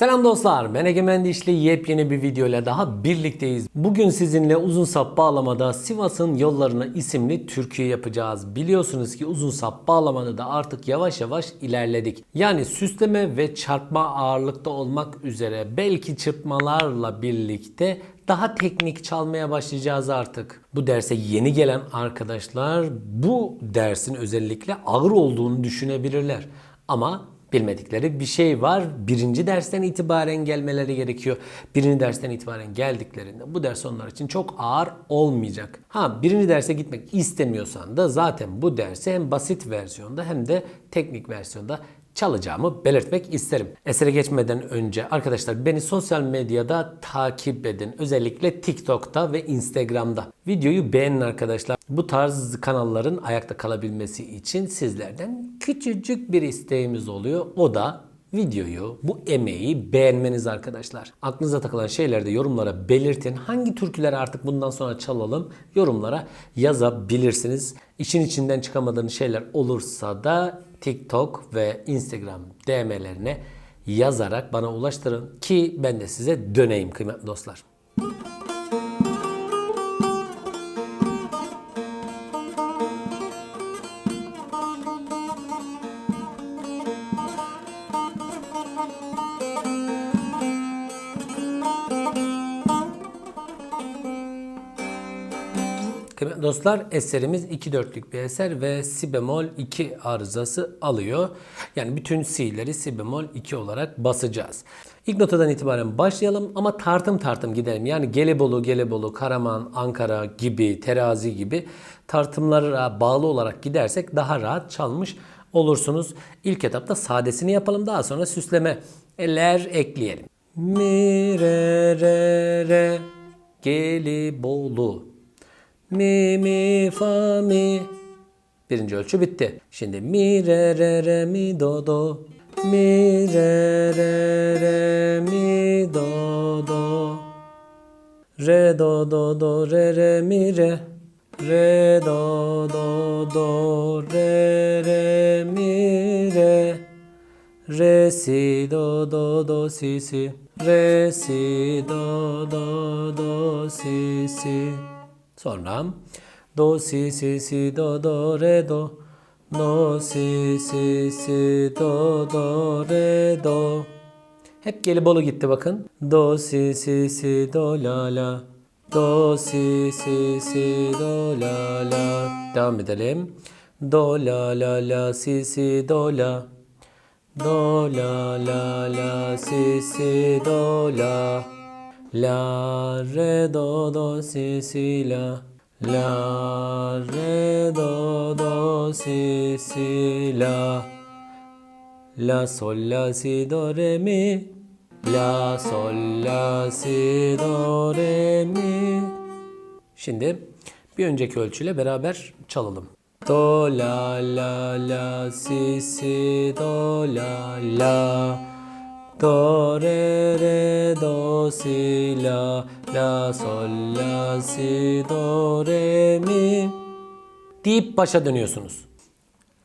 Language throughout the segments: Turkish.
Selam dostlar, ben Egemen Dişli yepyeni bir video ile daha birlikteyiz. Bugün sizinle uzun sap bağlamada Sivas'ın Yollarına isimli türküyü yapacağız. Biliyorsunuz ki uzun sap bağlamada da artık yavaş yavaş ilerledik. Yani süsleme ve çarpma ağırlıkta olmak üzere belki çırpmalarla birlikte daha teknik çalmaya başlayacağız artık. Bu derse yeni gelen arkadaşlar bu dersin özellikle ağır olduğunu düşünebilirler. Ama bilmedikleri bir şey var. Birinci dersten itibaren gelmeleri gerekiyor. Birinci dersten itibaren geldiklerinde bu ders onlar için çok ağır olmayacak. Ha birinci derse gitmek istemiyorsan da zaten bu dersi hem basit versiyonda hem de teknik versiyonda çalacağımı belirtmek isterim. Esere geçmeden önce arkadaşlar beni sosyal medyada takip edin. Özellikle TikTok'ta ve Instagram'da. Videoyu beğenin arkadaşlar. Bu tarz kanalların ayakta kalabilmesi için sizlerden küçücük bir isteğimiz oluyor. O da videoyu, bu emeği beğenmeniz arkadaşlar. Aklınıza takılan şeyleri de yorumlara belirtin. Hangi türküleri artık bundan sonra çalalım yorumlara yazabilirsiniz. İşin içinden çıkamadığınız şeyler olursa da TikTok ve Instagram DM'lerine yazarak bana ulaştırın ki ben de size döneyim kıymetli dostlar. Dostlar eserimiz 2 dörtlük bir eser ve si bemol 2 arızası alıyor. Yani bütün si'leri si bemol 2 olarak basacağız. İlk notadan itibaren başlayalım ama tartım tartım gidelim. Yani Gelebolu, Gelebolu, Karaman, Ankara gibi, Terazi gibi tartımlara bağlı olarak gidersek daha rahat çalmış olursunuz. İlk etapta sadesini yapalım daha sonra süslemeler ekleyelim. Mi, re, re, re, Gelibolu. Mi mi fa mi. Birinci ölçü bitti. Şimdi mi re re re mi do do. Mi re re re mi do do. Re do do do re re mi re. Re do do do re re mi re. Re si do do do si si. Re si do do do si si. Sonra do si si si do do re do. Do si si si do do re do. Hep Gelibolu gitti bakın. Do si si si do la la. Do si si si do la la. Devam edelim. Do la la la si si do la. Do la la la si si do la. La re do do si si la. La re do do si si la. La sol la si do re mi. La sol la si do re mi. Şimdi bir önceki ölçüyle beraber çalalım. Do la la la si si do la la. Do re re do si la la sol la si do re mi deyip başa dönüyorsunuz.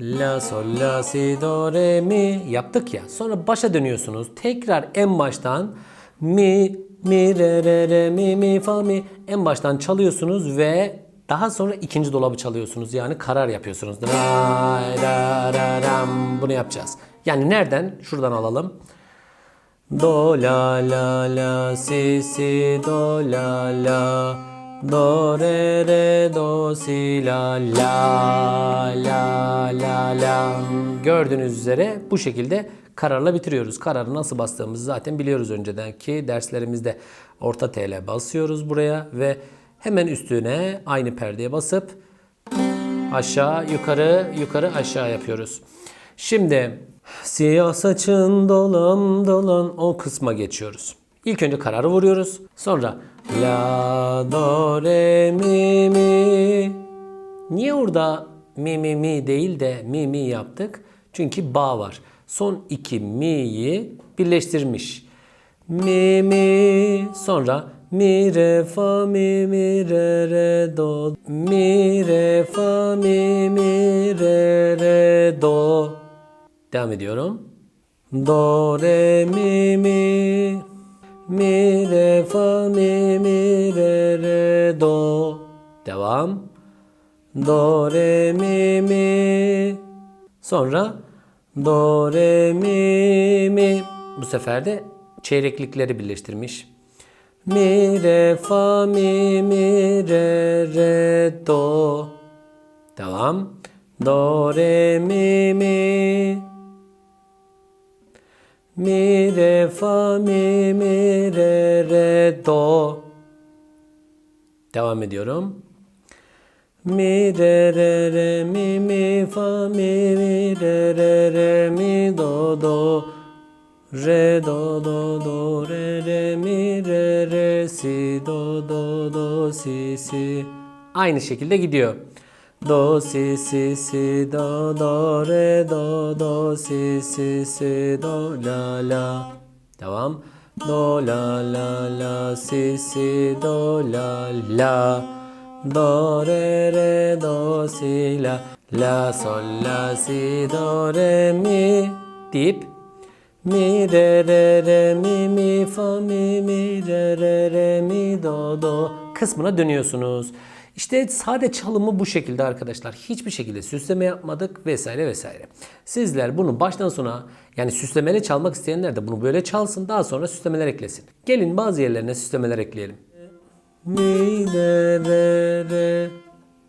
La sol la si do re mi yaptık ya. Sonra başa dönüyorsunuz. Tekrar en baştan mi mi re re re mi mi fa mi en baştan çalıyorsunuz ve daha sonra ikinci dolabı çalıyorsunuz. Yani karar yapıyorsunuz. Bunu yapacağız. Yani nereden? Şuradan alalım. Do la la la si si do la la do re re do si la la la la la Gördüğünüz üzere bu şekilde kararla bitiriyoruz. Kararı nasıl bastığımızı zaten biliyoruz öncedenki derslerimizde. Orta TL basıyoruz buraya ve hemen üstüne aynı perdeye basıp aşağı yukarı yukarı aşağı yapıyoruz. Şimdi siyah saçın dolan dolan o kısma geçiyoruz. İlk önce kararı vuruyoruz. Sonra la do re mi mi. Niye orada mi mi mi değil de mi mi yaptık? Çünkü ba var. Son iki mi'yi birleştirmiş. Mi mi sonra mi re fa mi mi re re do mi re fa mi mi re re do Devam ediyorum. Do, re, mi, mi. Mi, re, fa, mi, mi, re, re, do. Devam. Do, re, mi, mi. Sonra do, re, mi, mi. Bu sefer de çeyreklikleri birleştirmiş. Mi, re, fa, mi, mi, re, re, do. Devam. Do, re, mi, mi. Mi, re, fa, mi, mi, re, re, do. Devam ediyorum. Mi, re, re, re, mi, mi, fa, mi, mi, re, re, re, mi, do, do. Re, do, do, do, re, re, mi, re, re, si, do, do, do, si, si. Aynı şekilde gidiyor. Do, si, si, si, do, do, re, do, do, si, si, si, do, la, la. Devam. Do, la, la, la, si, si, do, la, la. Do, re, re, do, si, la. La, sol, la, si, do, re, mi. Deyip Mi, re, re, re, mi, mi, fa, mi, mi, re, re, re, mi, do, do kısmına dönüyorsunuz. İşte sade çalımı bu şekilde arkadaşlar. Hiçbir şekilde süsleme yapmadık vesaire vesaire. Sizler bunu baştan sona yani süslemeli çalmak isteyenler de bunu böyle çalsın daha sonra süslemeler eklesin. Gelin bazı yerlerine süslemeler ekleyelim. Mi, re, re, re,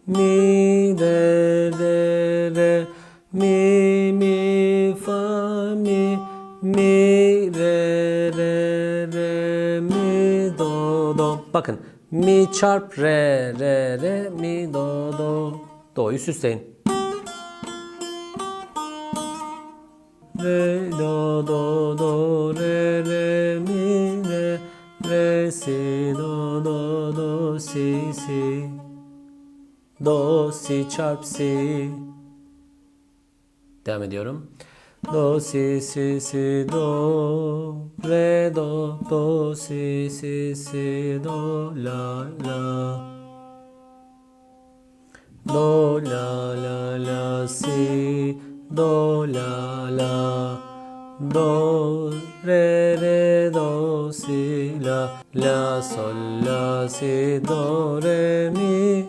mi, re, re, re, mi, mi, fa, mi, mi, re, re, re, mi, do, do. Bakın mi çarp re, re, re, mi, do, do. Do'yu süsleyin. Re, do, do, do, re, re, mi, re, re, si, do, do, do, si, si. Do, si çarp si. Devam ediyorum. Do, si, si, si, do, re, do, do, si, si, si, do, la, la. Do, la, la, la, si, do, la, la. Do, re, re, do, si, la, la, sol, la, si, do, re, mi.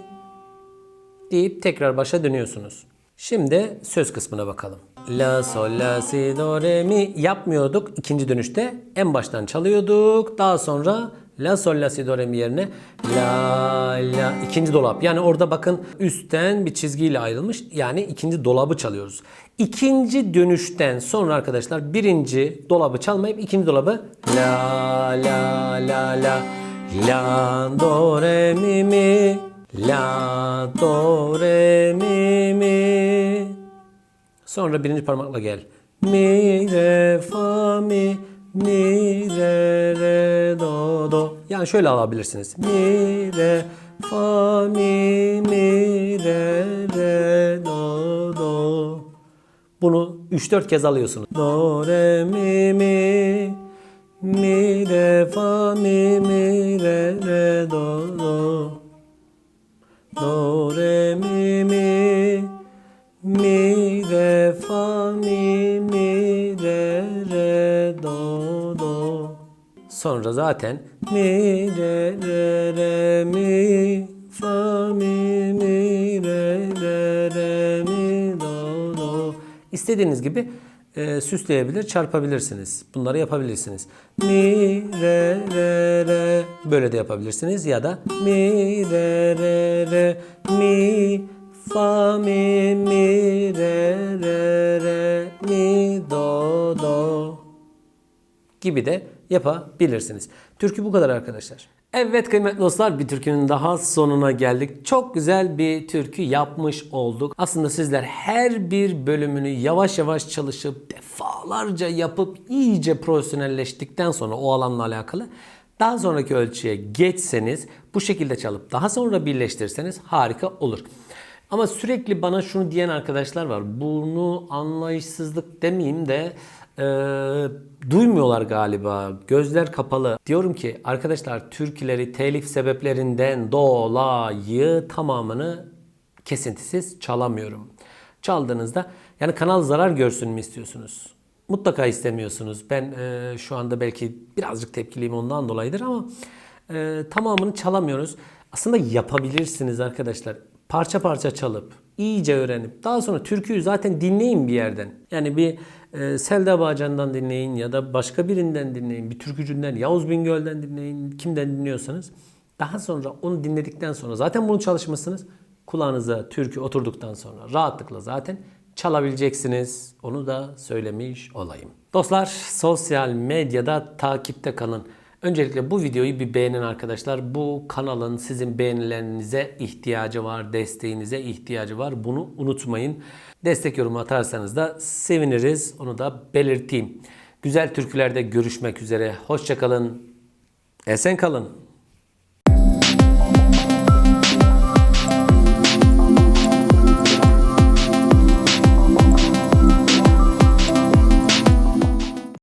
Deyip tekrar başa dönüyorsunuz. Şimdi söz kısmına bakalım. La, sol, la, si, do, re, mi yapmıyorduk ikinci dönüşte. En baştan çalıyorduk. Daha sonra la, sol, la, si, do, re, mi yerine la, la ikinci dolap. Yani orada bakın üstten bir çizgiyle ayrılmış. Yani ikinci dolabı çalıyoruz. İkinci dönüşten sonra arkadaşlar birinci dolabı çalmayıp ikinci dolabı la, la, la, la, la, do, re, mi, mi. La, do, re, mi, mi. Sonra birinci parmakla gel. Mi, re, fa, mi, mi, re, re, do, do. Yani şöyle alabilirsiniz. Mi, re, fa, mi, mi, re, re, do, do. Bunu 3-4 kez alıyorsunuz. Do, re, mi, mi. Mi, re, fa, mi, mi, re, re, do, do. Do, re, mi, mi. Mi, mi, re, re, do, do. Sonra zaten mi, re, re, re, mi, fa, mi, mi, re, re, re, mi, do, do. İstediğiniz gibi e, süsleyebilir, çarpabilirsiniz. Bunları yapabilirsiniz. Mi, re, re, re. Böyle de yapabilirsiniz. Ya da mi, re, re, re, mi, fa, mi, mi, re, re, re, mi, do, do gibi de yapabilirsiniz. Türkü bu kadar arkadaşlar. Evet kıymetli dostlar bir türkünün daha sonuna geldik. Çok güzel bir türkü yapmış olduk. Aslında sizler her bir bölümünü yavaş yavaş çalışıp defalarca yapıp iyice profesyonelleştikten sonra o alanla alakalı daha sonraki ölçüye geçseniz bu şekilde çalıp daha sonra birleştirseniz harika olur. Ama sürekli bana şunu diyen arkadaşlar var. Bunu anlayışsızlık demeyeyim de e, duymuyorlar galiba. Gözler kapalı. Diyorum ki arkadaşlar türküleri telif sebeplerinden dolayı tamamını kesintisiz çalamıyorum. Çaldığınızda yani kanal zarar görsün mü istiyorsunuz? mutlaka istemiyorsunuz. Ben e, şu anda belki birazcık tepkiliyim ondan dolayıdır ama e, tamamını çalamıyoruz. Aslında yapabilirsiniz arkadaşlar. Parça parça çalıp, iyice öğrenip, daha sonra türküyü zaten dinleyin bir yerden. Yani bir e, Selda Bağcan'dan dinleyin ya da başka birinden dinleyin, bir türkücünden, Yavuz Bingöl'den dinleyin, kimden dinliyorsanız. Daha sonra onu dinledikten sonra zaten bunu çalışmışsınız. Kulağınıza türkü oturduktan sonra rahatlıkla zaten çalabileceksiniz. Onu da söylemiş olayım. Dostlar sosyal medyada takipte kalın. Öncelikle bu videoyu bir beğenin arkadaşlar. Bu kanalın sizin beğenilerinize ihtiyacı var, desteğinize ihtiyacı var. Bunu unutmayın. Destek yorumu atarsanız da seviniriz. Onu da belirteyim. Güzel türkülerde görüşmek üzere. Hoşçakalın. Esen kalın.